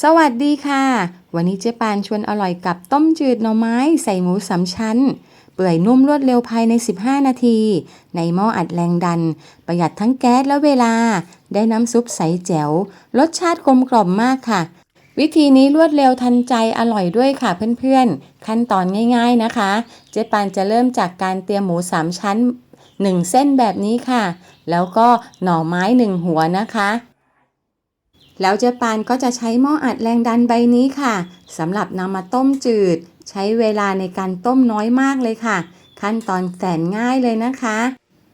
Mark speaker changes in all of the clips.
Speaker 1: สวัสดีค่ะ วันนี้เจ๊ปานชวนอร่อยกับต้มจืดหน่อไม้ใส่หมูสามชั้น เปื่อยนุ่มรวดเร็วภายใน 15 นาที ในหม้ออัดแรงดัน ประหยัดทั้งแก๊สและเวลา ได้น้ำซุปใสแจ๋ว รสชาติกลมกล่อมมากค่ะ วิธีนี้รวดเร็วทันใจอร่อยด้วยค่ะเพื่อนๆ ขั้นตอนง่ายๆนะคะ เจ๊ปานจะเริ่มจากการเตรียมหมูสามชั้น 1 เส้นแบบนี้ค่ะ แล้วก็หน่อไม้ 1 หัวนะคะ แล้วเจ๊ปานก็จะใช้หม้ออัดแรงดันใบนี้ค่ะสำหรับนำมาต้มจืด ใช้เวลาในการต้มน้อยมากเลยค่ะ ขั้นตอนแสนง่ายเลยนะคะ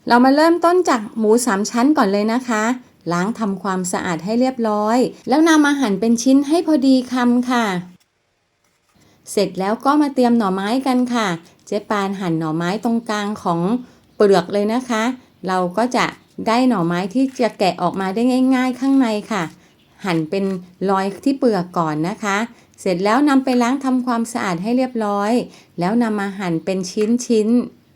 Speaker 1: เรามาเริ่มต้นจากหมูสามชั้นก่อนเลยนะคะ ล้างทำความสะอาดให้เรียบร้อย แล้วนำมาหั่นเป็นชิ้นให้พอดีคำค่ะ เสร็จแล้วก็มาเตรียมหน่อไม้กันค่ะ เจ๊ปานหั่นหน่อไม้ตรงกลางของเปลือกเลยนะคะ เราก็จะได้หน่อไม้ที่จะแกะออกมาได้ง่าย ๆ ข้างในค่ะ หั่นเป็นรอยที่เปลือกก่อนนะคะ เสร็จแล้วนำไปล้างทำความสะอาดให้เรียบร้อย แล้วนำมาหั่นเป็นชิ้น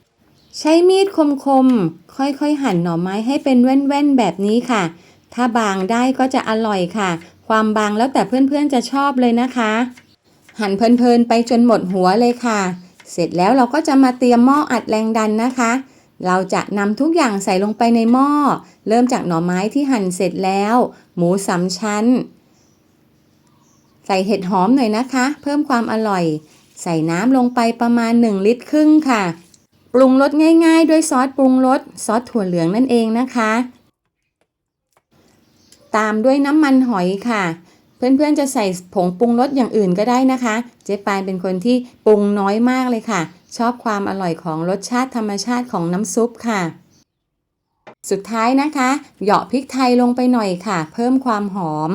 Speaker 1: ๆ ใช้มีดคมๆ ค่อยๆ หั่นหน่อไม้ให้เป็นแว่นๆ แบบนี้ค่ะ ถ้าบางได้ก็จะอร่อยค่ะ ความบางแล้วแต่เพื่อนๆ จะชอบเลยนะคะ หั่นเพลินๆ ไปจนหมดหัวเลยค่ะ เสร็จแล้วเราก็จะมาเตรียมหม้ออัดแรงดันนะคะ เราจะนำทุกอย่างใส่ลงไปในหม้อ เริ่มจากหน่อไม้ที่หั่นเสร็จแล้ว หมูสามชั้น ใส่เห็ดหอมหน่อยนะคะ เพิ่มความอร่อย ใส่น้ำลงไปประมาณ 1 ลิตรครึ่งค่ะ ปรุงรสง่าย ๆ ด้วยซอสปรุงรสซอสถั่วเหลืองนั่นเองนะคะ ตามด้วยน้ำมันหอยค่ะเพื่อนๆ จะใส่ผงปรุงรสอย่างอื่นก็ได้นะคะ เจ๊ปานเป็นคนที่ปรุงน้อยมากเลยค่ะ ชอบความอร่อยของรสชาติธรรมชาติของน้ำซุปค่ะ สุดท้ายนะคะ เหยาะพริกไทยลงไปหน่อยค่ะ เพิ่มความหอม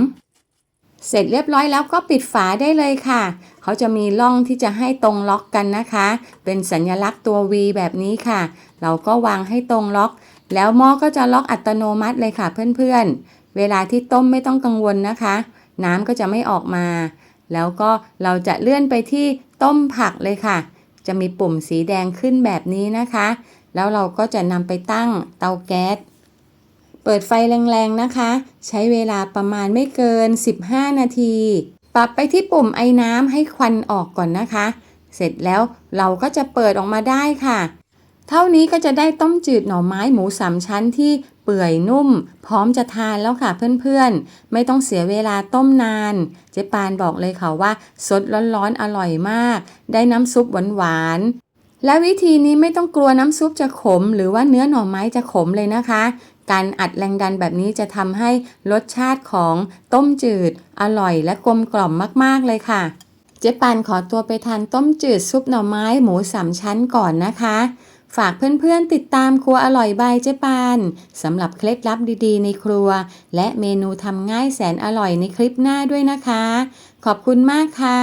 Speaker 1: เสร็จเรียบร้อยแล้วก็ปิดฝาได้เลยค่ะ เขาจะมีร่องที่จะให้ตรงล็อกกันนะคะ เป็นสัญลักษณ์ตัว V แบบนี้ค่ะ เราก็วางให้ตรงล็อก แล้วหม้อก็จะล็อกอัตโนมัติเลยค่ะเพื่อนๆ เวลาที่ต้มไม่ต้องกังวลนะคะ น้ำก็จะไม่ออกมา แล้วก็เราจะเลื่อนไปที่ต้มผักเลยค่ะ จะมีปุ่มสีแดงขึ้นแบบนี้นะคะ แล้วเราก็จะนำไปตั้งเตาแก๊ส เปิดไฟแรงๆนะคะ ใช้เวลาประมาณไม่เกิน 15 นาที ปรับไปที่ปุ่มไอ้น้ำให้ควันออกก่อนนะคะ เสร็จแล้วเราก็จะเปิดออกมาได้ค่ะ เท่านี้ก็จะได้ต้มจืดหน่อไม้หมูสามชั้นที่เปื่อยนุ่ม พร้อมจะทานแล้วค่ะเพื่อนๆ ไม่ต้องเสียเวลาต้มนาน เจ๊ปานบอกเลยค่ะว่า สดร้อนๆอร่อยมาก ได้น้ำซุปหวานๆและวิธีนี้ไม่ต้องกลัวน้ำซุปจะขม หรือว่าเนื้อหน่อไม้จะขมเลยนะคะ การอัดแรงดันแบบนี้จะทำให้รสชาติของต้มจืด อร่อยและกลมกล่อมมากๆเลยค่ะเจ๊ปานขอตัวไปทานต้มจืดซุปหน่อไม้หมูสามชั้นก่อนนะคะ ฝากเพื่อนๆติดตามครัวอร่อยบายเจ๊ปานสำหรับเคล็ดลับดีๆ ในครัว และเมนูทำง่ายแสนอร่อยในคลิปหน้าด้วยนะคะ ขอบคุณมากค่ะ